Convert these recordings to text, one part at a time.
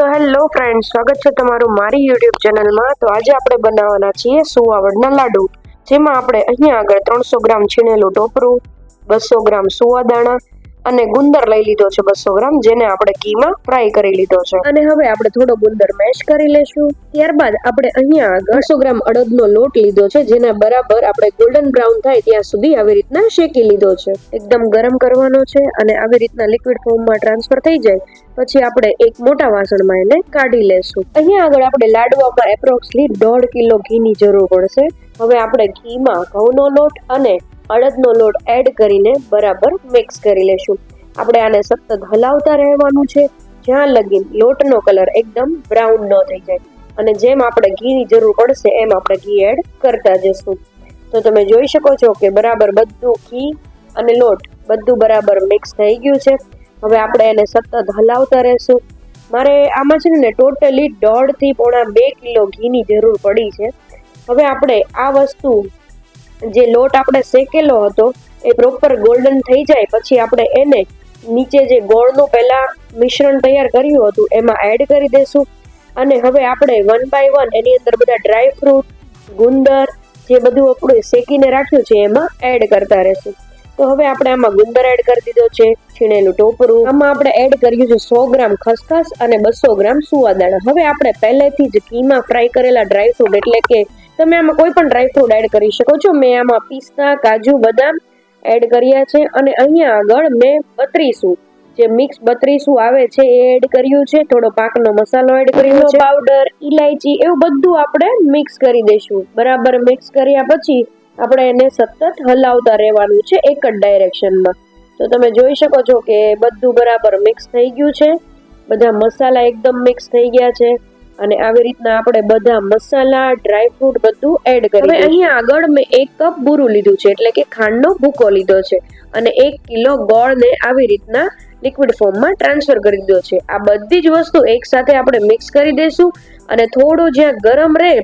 તો hello friend સ્વાગત છે તમારું મારી યુટ્યુબ ચેનલમાં. તો આજે આપણે બનાવવાના છીએ સુવાવડના લાડુ, જેમાં આપણે અહીંયા આગળ ત્રણસો ગ્રામ છીણેલું ટોપરું, બસો ગ્રામ સુવાદાણા અને ગુંદર લઈ લીધો છે બસો ગ્રામ, જેને આપણે ઘીમાં ફ્રાય કરી લીધો છે. અને હવે આપણે થોડો ગુંદર મેશ કરી લેશું. ત્યારબાદ આપણે અહીંયા બસો ગ્રામ અડદનો લોટ લીધો છે, જેને બરાબર આપણે ગોલ્ડન બ્રાઉન થાય ત્યાં સુધી આવી રીતના શેકી લીધો છે. એકદમ ગરમ કરવાનો છે અને આવી રીતના લિક્વિડ ફોર્મમાં ટ્રાન્સફર થઈ જાય, પછી આપણે એક મોટા વાસણમાં એને કાઢી લેશું. અહીંયા આગળ આપણે લાડવામાં એપ્રોક્સલી દોઢ કિલો ઘીની જરૂર પડશે. હવે આપણે ઘીમાં ઘઉંનો લોટ અને અડદનો લોટ એડ કરીને બરાબર મિક્સ કરી લેશું. આપણે આને સતત હલાવતા રહેવાનું છે. જ્યાં લગીન લોટનો કલર એકદમ બ્રાઉન ન થઈ જાય. અને જેમ આપણે ઘીની જરૂર પડશે એમ આપણે ઘી એડ કરતા જશું તો તમે જોઈ શકો છો કે બરાબર બધું ઘી અને લોટ બધું બરાબર મિક્સ થઈ ગયું છે. હવે આપણે એને સતત હલાવતા રહેશું. મારે આમાં છે ને ટોટલી દોઢથી પોણા બે કિલો ઘીની જરૂર પડી છે. હવે આપણે આ વસ્તુ જે લોટ આપણે શેકેલો હતો, એ પ્રોપર ગોલ્ડન થઈ જાય, પછી આપણે એને નીચે જે ગોળનું પહેલા મિશ્રણ તૈયાર કર્યું હતું, એમાં એડ કરી દેશું. અને હવે આપણે વન બાય વન એની અંદર બધા ડ્રાય ફ્રૂટ ગુંદર, જે બધું આપણે શેકીને રાખ્યું છે, એમાં એડ કરતા રહેશું. તો હવે આપણે આમાં ગુંદર એડ કરી દીધો છે, છીણેલું ટોપરું. આમાં આપણે એડ કર્યું છે સો ગ્રામ ખસખસ અને બસો ગ્રામ સુવાદાણા. હવે આપણે પહેલેથી જ ઘીમાં ફ્રાય કરેલા ડ્રાય ફ્રૂટ એટલે કે તમે આમાં કોઈ પણ ડ્રાય ફ્રૂટ એડ કરી શકો છો. મેં આમાં પિસ્તા કાજુ બદામ એડ કર્યા છે અને અહીંયા આગળ મેં બત્રીસું જે મિક્સ બત્રીસું આવે છે એ એડ કર્યું છે. થોડો પાકનો મસાલો એડ કર્યો છે. પાવડર ઇલાયચી એવું બધું આપણે મિક્સ કરી દઈશું. બરાબર મિક્સ કર્યા પછી આપણે એને સતત હલાવતા રહેવાનું છે એક જ ડાયરેક્શનમાં તો તમે જોઈ શકો છો કે બધું બરાબર મિક્સ થઈ ગયું છે. બધા મસાલા એકદમ મિક્સ થઈ ગયા છે. અને આવી રીતના આપણે બધા મસાલા ડ્રાય ફ્રૂટ બધું એડ કરી હવે અહીંયા આગળ મેં એક કપ બુરું લીધું છે એટલે કે ખાંડનો ભૂકો લીધો છે અને એક કિલો ગોળને આવી રીતના લિક્વિડ ફોર્મમાં ટ્રાન્સફર કરી દીધો છે. આ બધી જ વસ્તુ એકસાથે આપણે મિક્સ કરી દઈશું અને થોડો જ્યાં ગરમ રહે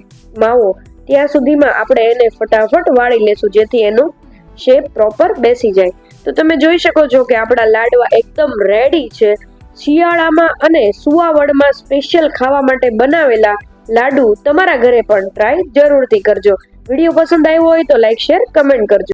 માવો ત્યાં સુધીમાં આપણે એને ફટાફટ વાળી લેશું જેથી એનો શેપ પ્રોપર બેસી જાય. તો તમે જોઈ શકો છો કે આપણા લાડવા એકદમ રેડી છે. શિયાળામાં અને સુવાવડમાં સ્પેશિયલ ખાવા માટે બનાવેલા લાડુ તમારા ઘરે પણ ટ્રાય જરૂરથી કરજો. વીડિયો પસંદ આવ્યો હોય તો લાઈક શેર કમેન્ટ કરજો.